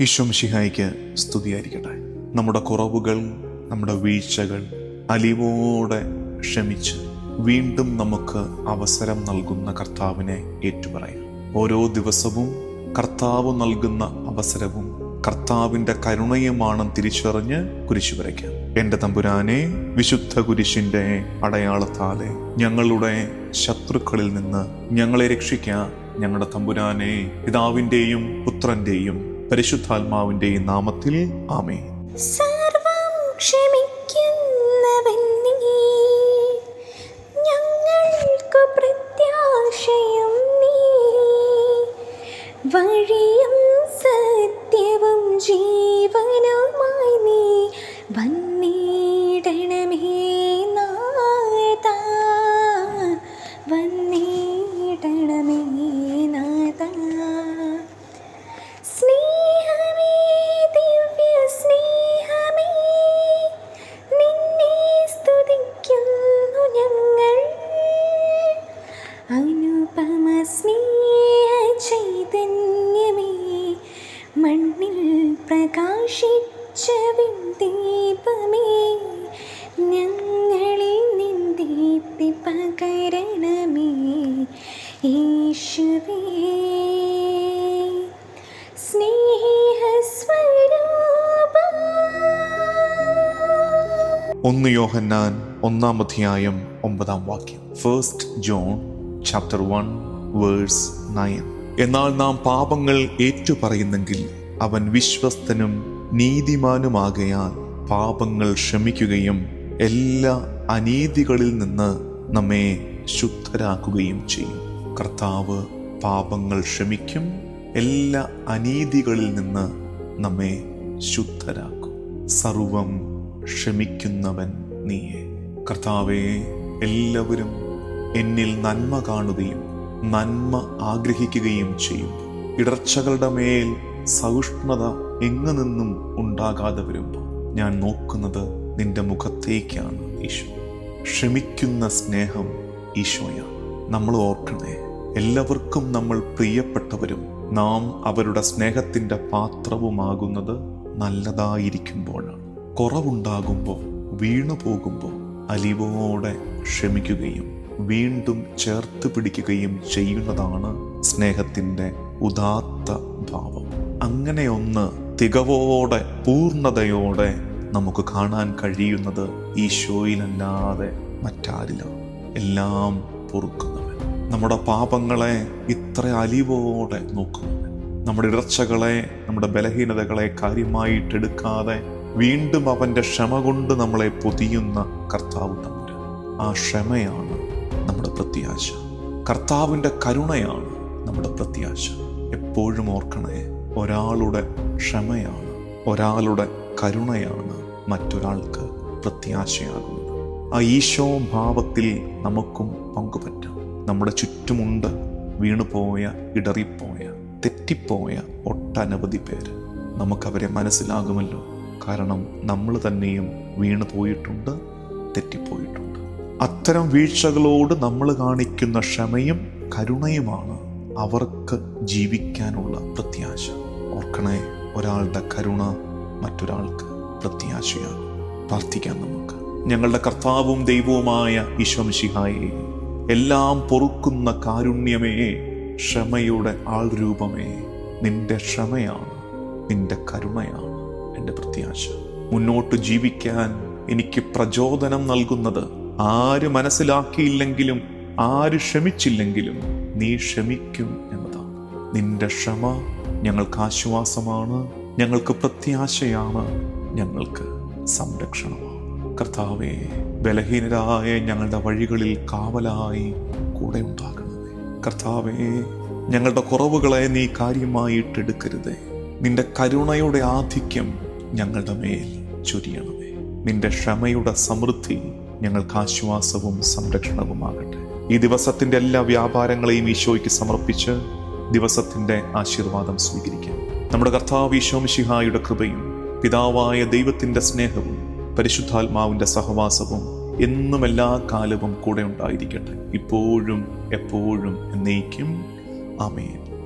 ഈശ്വംഷിഹായിക്ക് സ്തുതിയായിരിക്കട്ടെ. നമ്മുടെ കുറവുകൾ നമ്മുടെ വീഴ്ചകൾ അലിവോടെ ക്ഷമിച്ച് വീണ്ടും നമുക്ക് അവസരം നൽകുന്ന കർത്താവിനെ ഏറ്റുപറയാം. ഓരോ ദിവസവും കർത്താവ് നൽകുന്ന അവസരവും കർത്താവിന്റെ കരുണയുമാണ് തിരിച്ചറിഞ്ഞ് കുരിശു വരയ്ക്കാം. എന്റെ തമ്പുരാനെ വിശുദ്ധ കുരിശിന്റെ അടയാളത്താലെ ഞങ്ങളുടെ ശത്രുക്കളിൽ നിന്ന് ഞങ്ങളെ രക്ഷിക്കാൻ ഞങ്ങളുടെ തമ്പുരാനെ പിതാവിന്റെയും പുത്രന്റെയും പരിശുദ്ധാത്മാവിന്റെയും നാമത്തിൽ ആമേ സർവം ക്ഷമിക്കുന്നവൻ പ്രകാശിച്ച ദീപമേ ഞങ്ങളിൽ നിന്ദീപ്തി പകരണമേ യേശുവേ ഒന്ന് യോഹന്നാൻ ഒന്നാം അധ്യായം ഒമ്പതാം വാക്യം. First John chapter one verse nine എന്നാൽ നാം പാപങ്ങൾ ഏറ്റുപറയുന്നെങ്കിൽ അവൻ വിശ്വസ്തനും നീതിമാനുമാകയാൽ പാപങ്ങൾ ക്ഷമിക്കുകയും എല്ലാ അനീതികളിൽ നിന്ന് നമ്മെ ശുദ്ധരാക്കുകയും ചെയ്യും. കർത്താവ് പാപങ്ങൾ ക്ഷമിക്കും എല്ലാ അനീതികളിൽ നിന്ന് നമ്മെ ശുദ്ധരാക്കും. സർവം ക്ഷമിക്കുന്നവൻ നീയെ. കർത്താവെ എല്ലാവരും എന്നിൽ നന്മ കാണുകയും നന്മ ആഗ്രഹിക്കുകയും ചെയ്യും. ഇടർച്ചകളുടെ മേൽ സഹിഷ്ണുത എങ്ങു നിന്നും ഉണ്ടാകാതെ വരുമ്പോൾ ഞാൻ നോക്കുന്നത് നിന്റെ മുഖത്തേക്കാണ് ഈശോ. ക്ഷമിക്കുന്ന സ്നേഹം ഈശോയാണ് നമ്മൾ ഓർക്കണേ എല്ലാവർക്കും നമ്മൾ പ്രിയപ്പെട്ടവരും നാം അവരുടെ സ്നേഹത്തിന്റെ പാത്രവുമാകുന്നത് നല്ലതായിരിക്കുമ്പോഴാണ്. കുറവുണ്ടാകുമ്പോൾ വീണു പോകുമ്പോൾ അലിവോടെ ക്ഷമിക്കുകയും വീണ്ടും ചേർത്ത് പിടിക്കുകയും ചെയ്യുന്നതാണ് സ്നേഹത്തിന്റെ ഉദാത്ത ഭാവം. അങ്ങനെ ഒന്ന് തികവോടെ പൂർണതയോടെ നമുക്ക് കാണാൻ കഴിയുന്നത് ഈശോയിലല്ലാതെ മറ്റാരിലാണ് എല്ലാം പൊറുക്കുന്നവൻ. നമ്മുടെ പാപങ്ങളെ ഇത്ര അലിവോടെ നോക്കുന്നവൻ. നമ്മുടെ ഇടർച്ചകളെ നമ്മുടെ ബലഹീനതകളെ കാര്യമായിട്ടെടുക്കാതെ വീണ്ടും അവന്റെ ക്ഷമ കൊണ്ട് നമ്മളെ പൊതിയുന്ന കർത്താവ് തമ്പുരാൻ ആ ക്ഷമയാണ് നമ്മുടെ പ്രത്യാശ. കർത്താവിന്റെ കരുണയാണ് നമ്മുടെ പ്രത്യാശ. എപ്പോഴും ഓർക്കണേ ഒരാളുടെ ക്ഷമയാണ് ഒരാളുടെ കരുണയാണ് മറ്റൊരാൾക്ക് പ്രത്യാശയാകുന്നത്. ആ ഈശോ ഭാവത്തിൽ നമുക്കും പങ്കുപറ്റാം. നമ്മുടെ ചുറ്റുമുണ്ട് വീണുപോയ ഇടറിപ്പോയ തെറ്റിപ്പോയ ഒട്ടനവധി പേര് നമുക്കവരെ മനസ്സിലാകുമല്ലോ. കാരണം നമ്മൾ തന്നെയും വീണു പോയിട്ടുണ്ട് തെറ്റിപ്പോയിട്ടുണ്ട്. അത്തരം വീഴ്ചകളോട് നമ്മൾ കാണിക്കുന്ന ക്ഷമയും കരുണയുമാണ് അവർക്ക് ജീവിക്കാനുള്ള പ്രത്യാശ. ഓർക്കണേ ഒരാളുടെ കരുണ മറ്റൊരാൾക്ക് പ്രത്യാശയാണ്. പ്രാർത്ഥിക്കാം നമുക്ക്. ഞങ്ങളുടെ കർത്താവും ദൈവവുമായ ഈശ്വംശിഹായെ എല്ലാം പൊറുക്കുന്ന കാരുണ്യമേ ക്ഷമയുടെ ആൾ രൂപമേ നിന്റെ ക്ഷമയാണ് നിന്റെ കരുണയാണ് എന്റെ പ്രത്യാശ. മുന്നോട്ട് ജീവിക്കാൻ എനിക്ക് പ്രചോദനം നൽകുന്നത് ആര് മനസ്സിലാക്കിയില്ലെങ്കിലും ആര് ക്ഷമിച്ചില്ലെങ്കിലും നീ ക്ഷമിക്കും എന്നതാണ് നിന്റെ ക്ഷമ ഞങ്ങൾക്ക് ആശ്വാസമാണ് ഞങ്ങൾക്ക് പ്രത്യാശയാണ് ഞങ്ങൾക്ക് സംരക്ഷണമാണ്. കർത്താവെ ബലഹീനരായ ഞങ്ങളുടെ വഴികളിൽ കാവലായി കൂടെ ഉണ്ടാകണമേ. കർത്താവെ ഞങ്ങളുടെ കുറവുകളെ നീ കാര്യമായിട്ടെടുക്കരുതേ നിന്റെ കരുണയുടെ ആധിക്യം ഞങ്ങളുടെ മേൽ ചൊരിയണമേ. നിന്റെ ക്ഷമയുടെ സമൃദ്ധി ഞങ്ങൾക്ക് ആശ്വാസവും സംരക്ഷണവുമാകട്ടെ. ഈ ദിവസത്തിന്റെ എല്ലാ വ്യാപാരങ്ങളെയും ഈശോയ്ക്ക് സമർപ്പിച്ച് ദിവസത്തിന്റെ ആശീർവാദം സ്വീകരിക്കാം. നമ്മുടെ കർത്താവ് ഈശോമിശിഹായുടെ കൃപയും പിതാവായ ദൈവത്തിന്റെ സ്നേഹവും പരിശുദ്ധാത്മാവിന്റെ സഹവാസവും എന്നും എല്ലാ കാലവും കൂടെ ഉണ്ടായിരിക്കട്ടെ. ഇപ്പോഴും എപ്പോഴും എന്നേക്കും. ആമേൻ.